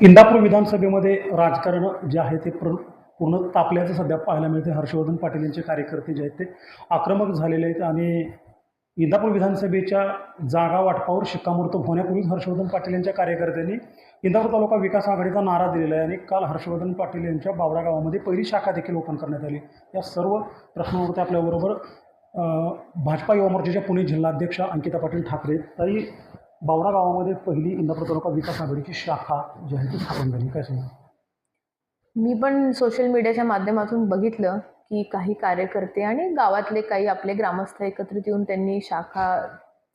इंदापूर विधानसभेमध्ये राजकारण जे आहे ते प्र पूर्ण तापल्याचं सध्या पाहायला मिळते हर्षवर्धन पाटील यांचे कार्यकर्ते जे आहेत ते आक्रमक झालेले आहेत आणि इंदापूर विधानसभेच्या जागा वाटपावर शिक्कामोर्तब होण्यापूर्वीच हर्षवर्धन पाटील यांच्या कार्यकर्त्यांनी इंदापूर तालुका विकास आघाडीचा नारा दिलेला आहे आणि काल हर्षवर्धन पाटील यांच्या बावडा गावामध्ये पहिली शाखा देखील ओपन करण्यात आली. या सर्व प्रश्नावरती आपल्याबरोबर भाजपा युवा मोर्चाच्या पुणे जिल्हाध्यक्ष अंकिता पाटील ठाकरे ताई बावडा गावामध्ये पहिली इंदापूर तालुका विकास आघाडीची शाखा जी आहे ती स्थापन झाली. काय सांगा मी पण सोशल मीडियाच्या माध्यमातून बघितलं की काही कार्यकर्ते आणि गावातले काही आपले ग्रामस्थ एकत्रित येऊन त्यांनी शाखा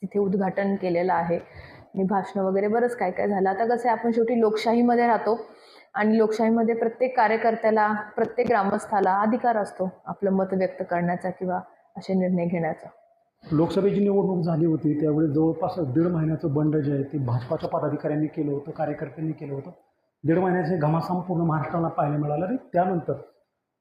तिथे उद्घाटन केलेलं आहे. आणि भाषणं वगैरे बरंच काय काय झालं. आता कसं आहे आपण शेवटी लोकशाहीमध्ये राहतो आणि लोकशाहीमध्ये प्रत्येक कार्यकर्त्याला प्रत्येक ग्रामस्थाला अधिकार असतो आपलं मत व्यक्त करण्याचा किंवा असे निर्णय घेण्याचा. लोकसभेची निवडणूक झाली होती त्यावेळी जवळपास दीड महिन्याचं बंड जे आहे ते भाजपाच्या पदाधिकाऱ्यांनी केलं होतं कार्यकर्त्यांनी केलं होतं. दीड महिन्याचे घमासाम पूर्ण महाराष्ट्राला पाहायला मिळालं आणि त्यानंतर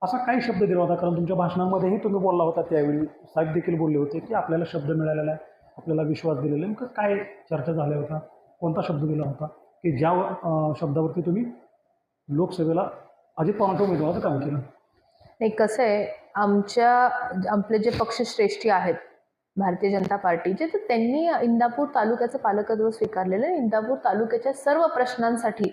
असा काही शब्द दिला होता कारण तुमच्या भाषणामध्येही तुम्ही बोलला होता त्यावेळी साहेब देखील बोलले होते की आपल्याला शब्द मिळालेला आहे आपल्याला विश्वास दिलेला आहे. नेमकं काय चर्चा झाल्या होता कोणता शब्द दिला होता? की ज्या शब्दावरती तुम्ही लोकसभेला अजित पवारांच्या उमेदवाराचं काम केलं? नाही कसं आहे आमच्या आपले जे पक्षश्रेष्ठी आहेत भारतीय जनता पार्टीचे तर त्यांनी इंदापूर तालुक्याचं पालकत्व स्वीकारलेलं आहे. इंदापूर तालुक्याच्या सर्व प्रश्नांसाठी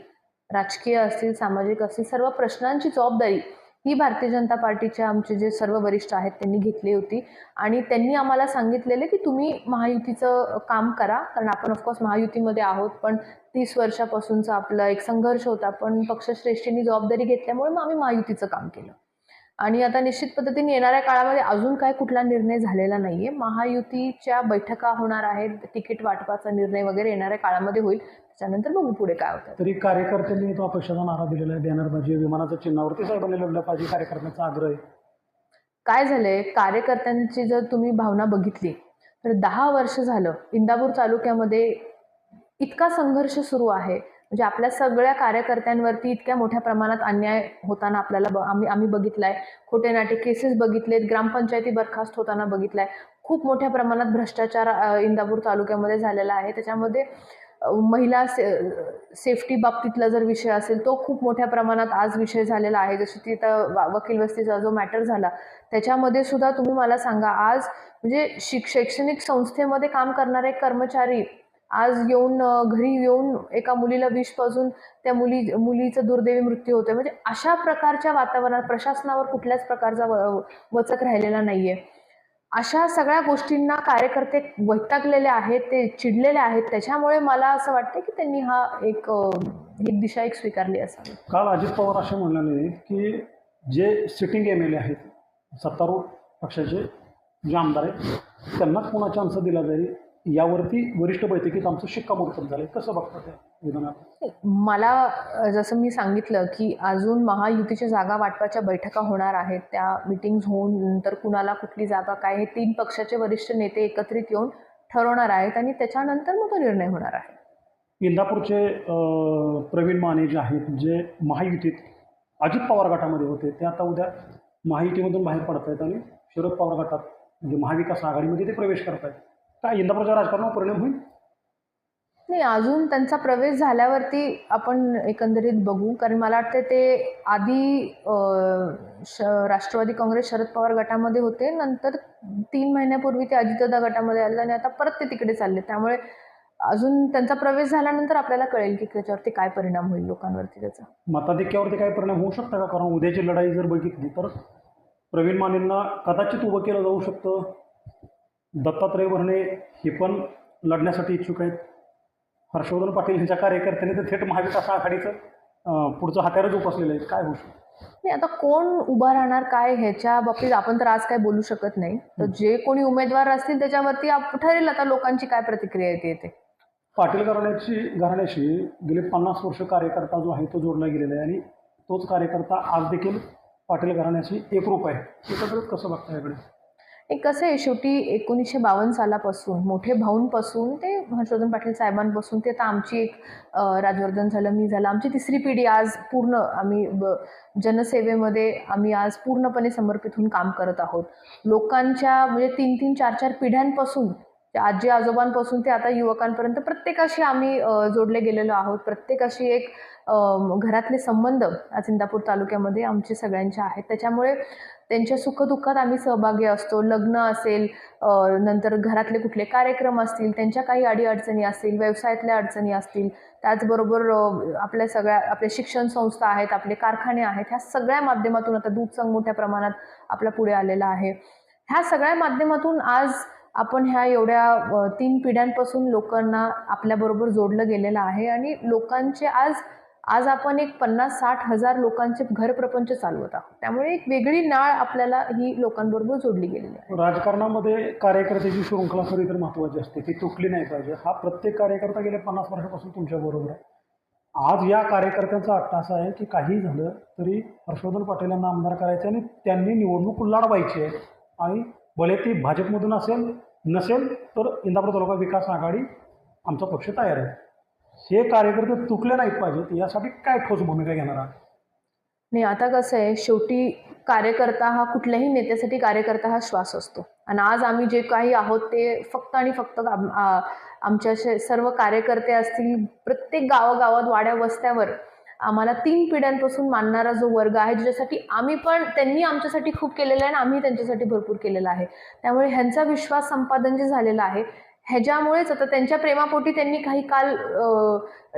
राजकीय असतील सामाजिक असतील सर्व प्रश्नांची जबाबदारी ही भारतीय जनता पार्टीचे आमचे जे सर्व वरिष्ठ आहेत त्यांनी घेतली होती. आणि त्यांनी आम्हाला सांगितलेलं की तुम्ही महायुतीचं काम करा. कारण आपण ऑफकोर्स महायुतीमध्ये आहोत पण तीस वर्षापासूनचा आपला एक संघर्ष होता. पण पक्षश्रेष्ठींनी जबाबदारी घेतल्यामुळे मग आम्ही महायुतीचं काम केलं. आणि आता निश्चित पद्धतीने येणाऱ्या काळामध्ये अजून काय कुठला निर्णय झालेला नाहीये. महायुतीच्या बैठका होणार आहेत तिकीट वाटपाचा निर्णय वगैरे येणाऱ्या काळामध्ये होईल. त्याच्यानंतर बघू पुढे काय होतं. तरी कार्यकर्त्यांनी तो अपक्षाचा नारा दिलेला आहे. बॅनरबाजी विमानाच्या चिन्हावरती साहेबांनी लढलं पाहिजे कार्यकर्त्यांचा आग्रह आहे. काय झालंय? कार्यकर्त्यांची जर तुम्ही भावना बघितली तर दहा वर्ष झालं इंदापूर तालुक्यामध्ये इतका संघर्ष सुरू आहे. म्हणजे आपल्या सगळ्या कार्यकर्त्यांवरती इतक्या मोठ्या प्रमाणात अन्याय होताना आपल्याला ब- आम्ही आम्ही बघितलाय. खोटे नाटे केसेस बघितलेत ग्रामपंचायती बरखास्त होताना बघितलाय. खूप मोठ्या प्रमाणात भ्रष्टाचार इंदापूर तालुक्यामध्ये झालेला आहे. त्याच्यामध्ये महिला से सेफ्टी बाबतीतला जर विषय असेल तो खूप मोठ्या प्रमाणात आज विषय झालेला आहे. जशी ती आता वकील वस्तीचा जो मॅटर झाला त्याच्यामध्ये सुद्धा तुम्ही मला सांगा आज म्हणजे शिक शैक्षणिक संस्थेमध्ये काम करणारे कर्मचारी आज येऊन घरी येऊन एका मुलीला विष पाजून त्या मुली मुलीचं दुर्दैवी मृत्यू होतोय. म्हणजे अशा प्रकारच्या वातावरणात प्रशासनावर कुठल्याच प्रकारचा व- वचक राहिलेला नाहीये. अशा सगळ्या गोष्टींना कार्यकर्ते वैतागलेले आहेत ते चिडलेले आहेत. त्याच्यामुळे मला असं वाटतं की त्यांनी हा एक एक दिशा एक स्वीकारली असावी. काल अजित पवार असे म्हणाले की जे सिटिंग एम एल ए आहेत सत्तारूढ पक्षाचे जे आमदार आहेत त्यांना कोणा चान्स दिला जाईल? यावरती वरिष्ठ बैठकीत आमचं शिक्कामोर्तब झालं कसं बघता त्या विधानात? मला जसं मी सांगितलं की अजून महायुतीच्या जागा वाटपाच्या बैठका होणार आहेत. त्या मिटिंग्स होऊन नंतर कुणाला कुठली जागा काय हे तीन पक्षाचे वरिष्ठ नेते एकत्रित येऊन ठरवणार आहेत आणि त्याच्यानंतर मग तो निर्णय होणार आहे. इंदापूरचे प्रवीण माने जे आहेत जे महायुतीत अजित पवार गटामध्ये होते ते आता उद्या महायुतीमधून बाहेर पडत आहेत आणि शरद पवार गटात म्हणजे महाविकास आघाडीमध्ये ते प्रवेश करत आहेत काय इंदापूरच्या राजकारणावर परिणाम होईल? नाही अजून त्यांचा प्रवेश झाल्यावरती आपण एकंदरीत बघू. कारण मला वाटतं ते आधी श राष्ट्रवादी काँग्रेस शरद पवार गटामध्ये होते. नंतर तीन महिन्यापूर्वी ते अजितदादा गटामध्ये आले आणि आता परत ते तिकडे चालले. त्यामुळे अजून त्यांचा प्रवेश झाल्यानंतर आपल्याला कळेल की त्याच्यावरती काय परिणाम होईल लोकांवरती त्याचा. मताधिक्यावरती काय परिणाम होऊ शकता का? कारण उद्याची लढाई जर बघितली तर प्रवीण मानेंना कदाचित उभं केलं जाऊ शकतं. दत्तात्रय भरणे हे पण लढण्यासाठी इच्छुक आहेत. हर्षवर्धन पाटील यांच्या कार्यकर्त्यांनी तर थेट महाविकास आघाडीचं पुढचं हात्यारच उपसलेलं आहे. काय होऊ शकतं? नाही आता कोण उभा राहणार काय ह्याच्या बाबतीत आपण तर आज काय बोलू शकत नाही. तर जे कोणी उमेदवार असतील त्याच्यावरती ठरेल आता लोकांची काय प्रतिक्रिया येते ते पाटील घराण्याची घराण्याशी गेले पन्नास वर्ष कार्यकर्ता जो आहे तो जोडला गेलेला आहे आणि तोच कार्यकर्ता आज देखील पाटील घराण्याशी एकरूप आहे. एकत्रित कसं बघता याकडे? एक कसं आहे शेवटी एकोणीसशे बावन्न सालापासून मोठे भाऊंपासून ते हर्षवर्धन पाटील साहेबांपासून ते आता आमची एक राजवर्धन झालं मी झालं. आमची तिसरी पिढी आज पूर्ण आम्ही ब- जनसेवेमध्ये आम्ही आज पूर्णपणे समर्पित होऊन काम करत आहोत. लोकांच्या म्हणजे तीन तीन चार चार पिढ्यांपासून आजी आजोबांपासून ते आता युवकांपर्यंत प्रत्येकाशी आम्ही जोडले गेलेलो आहोत. प्रत्येकाशी एक घरातले संबंध आज तालुक्यामध्ये आमचे सगळ्यांचे आहेत. त्याच्यामुळे त्यांच्या सुखदुःखात आम्ही सहभागी असतो. लग्न असेल नंतर घरातले कुठले कार्यक्रम असतील त्यांच्या काही अडीअडचणी असतील व्यवसायातल्या अडचणी असतील त्याचबरोबर आपल्या सगळ्या आपले शिक्षण संस्था आहेत आपले कारखाने आहेत ह्या सगळ्या माध्यमातून आता दूध संघ मोठ्या प्रमाणात आपल्या पुढे आलेला आहे. ह्या सगळ्या माध्यमातून आज आपण ह्या एवढ्या तीन पिढ्यांपासून लोकांना आपल्याबरोबर जोडलं गेलेलं आहे आणि लोकांचे आज आज आपण एक पन्नास साठ हजार लोकांचे घरप्रपंच चालवत आहोत. त्यामुळे एक वेगळी नाळ आपल्याला ही लोकांबरोबर जोडली गेलेली आहे. राजकारणामध्ये कार्यकर्त्याची शृंखला खरी तर महत्त्वाची असते ती तुटली नाही पाहिजे. हा प्रत्येक कार्यकर्ता गेल्या पन्नास वर्षापासून तुमच्याबरोबर आहे. आज या कार्यकर्त्यांचा अट्टा असा आहे की काही झालं तरी हर्षवर्धन पाटील यांना आमदार करायचे आणि त्यांनी निवडणूक लढवायची आहे. आणि भले ती भाजपमधून असेल नसेल तर इंदापूर तालुका विकास आघाडी आमचा पक्ष तयार आहे. हे कार्यकर्ते तुटले नाहीत पाहिजेत यासाठी काय ठोस भूमिका घेणार आहात? नाही आता कसं आहे शेवटी कार्यकर्ता हा कुठल्याही नेत्यासाठी कार्यकर्ता हा श्वास असतो. आणि आज आम्ही जे काही आहोत ते फक्त आणि फक्त आम- आमच्या असे सर्व कार्यकर्ते असतील प्रत्येक गावागावात वाड्या वस्त्यावर आम्हाला तीन पिढ्यांपासून मानणारा जो वर्ग आहे ज्याच्यासाठी आम्ही पण त्यांनी आमच्यासाठी खूप केलेलं आहे आणि आम्ही त्यांच्यासाठी भरपूर केलेला आहे. त्यामुळे ह्यांचा विश्वास संपादन जे झालेलं आहे ह्याच्यामुळेच आता त्यांच्या प्रेमापोटी त्यांनी काही काल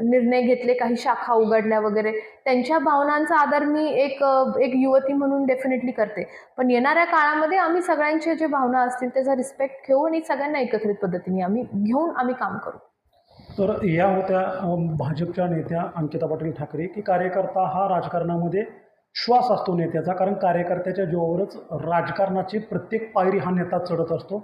निर्णय घेतले काही शाखा उघडल्या वगैरे. त्यांच्या भावनांचा आदर मी एक एक युवती म्हणून डेफिनेटली करते. पण येणाऱ्या काळामध्ये आम्ही सगळ्यांच्या जे भावना असतील त्याचा रिस्पेक्ट घेऊ आणि सगळ्यांना एकत्रित पद्धतीने आम्ही घेऊन आम्ही काम करू. तर या होत्या भाजपच्या नेत्या अंकिता पाटील ठाकरे की कार्यकर्ता हा राजकारणामध्ये श्वास असतो नेत्याचा. कारण कार्यकर्त्याच्या जीवावरच राजकारणाची प्रत्येक पायरी हा नेता चढत असतो.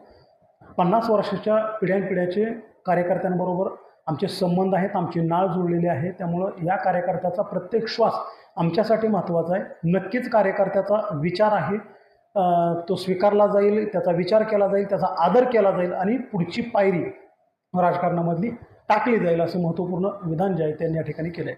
पन्नास वर्षाच्या पिढ्यानपिढ्याचे कार्यकर्त्यांबरोबर आमचे संबंध आहेत आमची नाळ जुळलेली आहे. त्यामुळं या कार्यकर्त्याचा प्रत्येक श्वास आमच्यासाठी महत्त्वाचा आहे. नक्कीच कार्यकर्त्याचा विचार आहे. तो स्वीकारला जाईल त्याचा विचार केला जाईल त्याचा आदर केला जाईल आणि पुढची पायरी राजकारणामधली टाकली जाईल असं महत्त्वपूर्ण विधान जे आहे त्यांनी या ठिकाणी केलं आहे